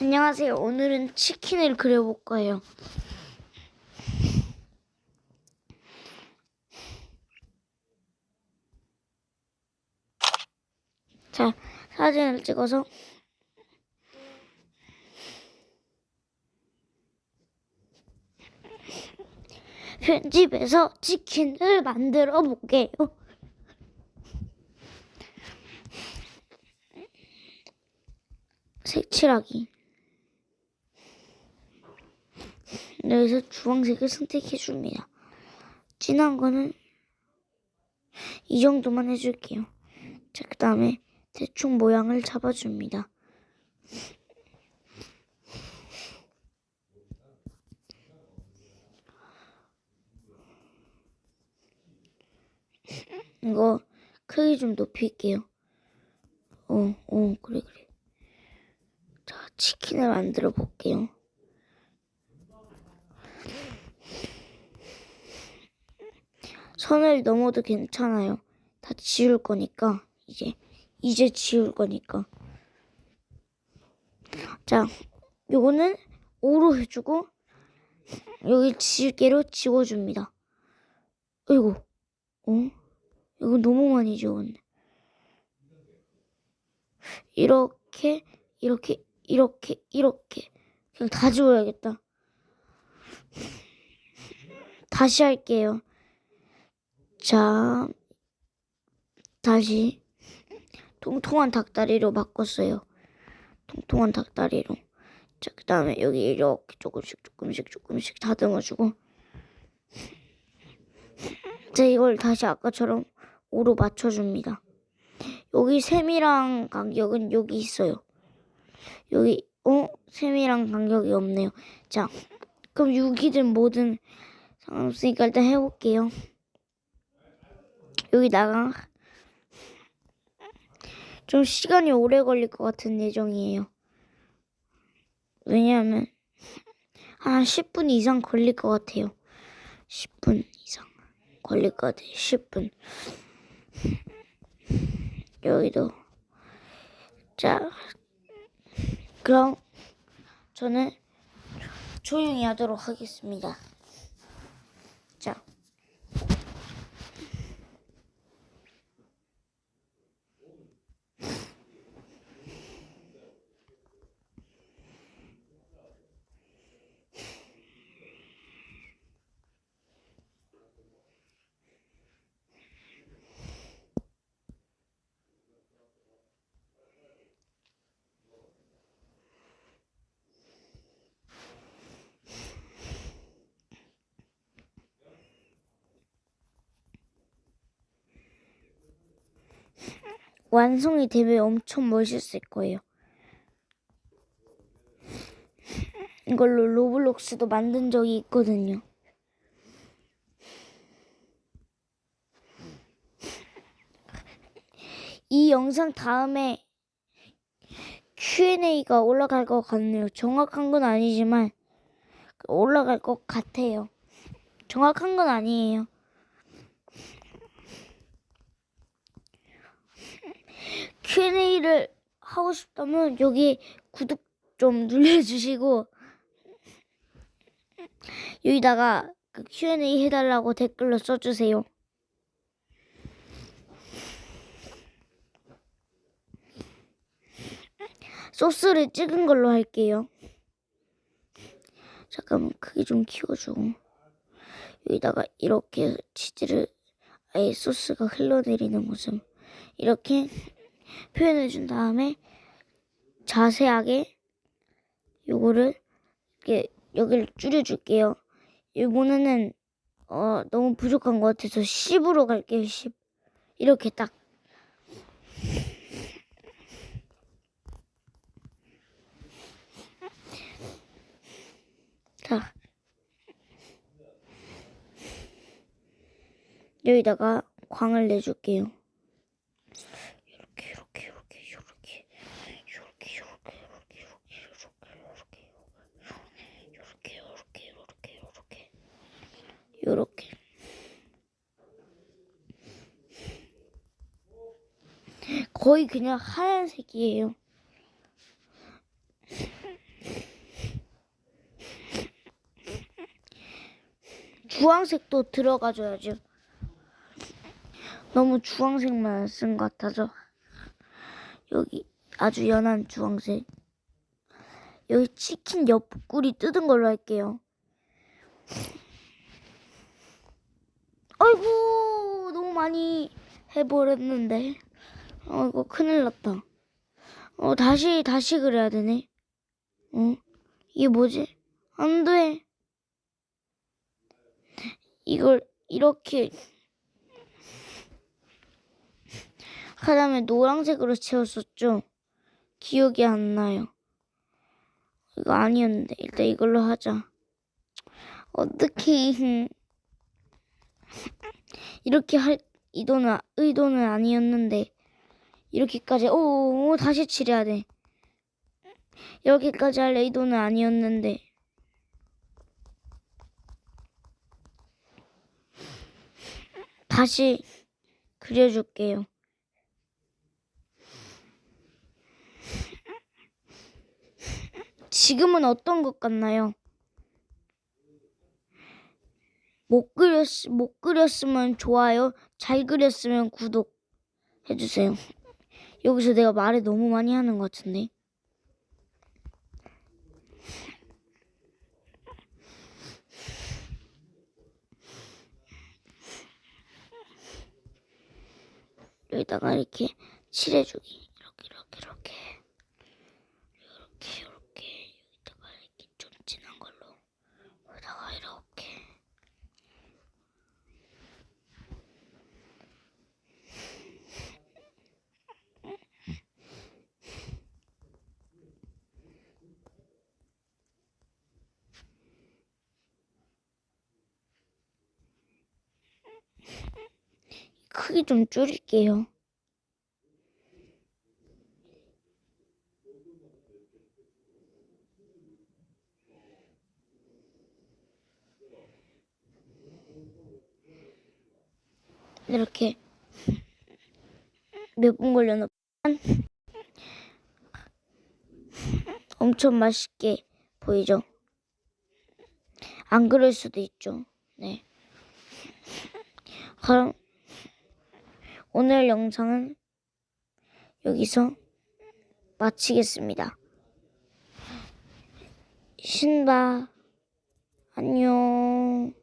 안녕하세요. 오늘은 치킨을 그려볼 거예요. 자, 사진을 찍어서 편집해서 치킨을 만들어 볼게요. 색칠하기. 여기서 주황색을 선택해 줍니다. 진한 거는 이 정도만 해줄게요. 자, 그 다음에 대충 모양을 잡아줍니다. 이거 크기 좀 높일게요. 어, 어, 그래, 그래. 자, 치킨을 만들어 볼게요. 선을 넘어도 괜찮아요. 다 지울 거니까, 이제. 이제 지울 거니까. 자, 요거는 5로 해주고, 여기 지우개로 지워줍니다. 어이구, 어? 이거 너무 많이 지웠네. 이렇게, 이렇게, 이렇게, 이렇게. 그냥 다 지워야겠다. 다시 할게요. 자, 다시 통통한 닭다리로 바꿨어요. 통통한 닭다리로. 자, 그 다음에 여기 이렇게 조금씩 조금씩 조금씩 다듬어주고. 자, 이걸 다시 아까처럼 5로 맞춰줍니다. 여기 셈이랑 간격은 여기 있어요. 여기, 어? 셈이랑 간격이 없네요. 자, 그럼 6이든 뭐든 상관없으니까 일단 해볼게요. 여기다가 좀 시간이 오래 걸릴 것 같은 예정이에요. 왜냐하면 한 10분 이상 걸릴 것 같아요. 10분 이상 걸릴 것 같아요. 10분. 여기도 자 그럼 저는 조용히 하도록 하겠습니다. 자. 완성이 되면 엄청 멋있을 거예요. 이걸로 로블록스도 만든 적이 있거든요. 이 영상 다음에 Q&A가 올라갈 것 같네요. 정확한 건 아니지만 올라갈 것 같아요. 정확한 건 아니에요. Q&A를 하고 싶다면 여기 구독 좀 눌러주시고 여기다가 그 Q&A 해달라고 댓글로 써주세요. 소스를 찍은 걸로 할게요. 잠깐만 크기 좀 키워주고 여기다가 이렇게 치즈를 아예 소스가 흘러내리는 모습 이렇게 표현해 준 다음에 자세하게 요거를 이렇게 여기를 줄여줄게요. 이거는 어 너무 부족한 것 같아서 10으로 갈게요. 10 이렇게 딱 자. 여기다가 광을 내줄게요. 요렇게. 거의 그냥 하얀색이에요. 주황색도 들어가줘야죠. 너무 주황색만 쓴 것 같아서 여기 아주 연한 주황색 여기 치킨 옆구리 뜯은 걸로 할게요. 아이고 너무 많이 해버렸는데. 아이고 큰일 났다. 어 다시 다시 그래야 되네. 어 이게 뭐지? 안 돼. 이걸 이렇게 하다음에 노란색으로 채웠었죠. 기억이 안 나요. 이거 아니었는데 일단 이걸로 하자. 어떻게 이렇게 할 의도는 의도는 아니었는데 이렇게까지 오, 오 다시 칠해야 돼. 이렇게까지 할 의도는 아니었는데 다시 그려줄게요. 지금은 어떤 것 같나요? 못 그렸 못 그렸으면 좋아요. 잘 그렸으면 구독 해 주세요. 여기서 내가 말을 너무 많이 하는 것 같은데. 여기다가 이렇게 칠해주기. 이렇게 이렇게 이렇게 이렇게 이렇게 여기다가 이렇게 좀 진한 걸로 여기다가 이렇게 크기 좀 줄일게요. 이렇게 몇 분 걸려나 엄청 맛있게 보이죠? 안 그럴 수도 있죠. 네. 그럼 오늘 영상은 여기서 마치겠습니다. 신바 안녕.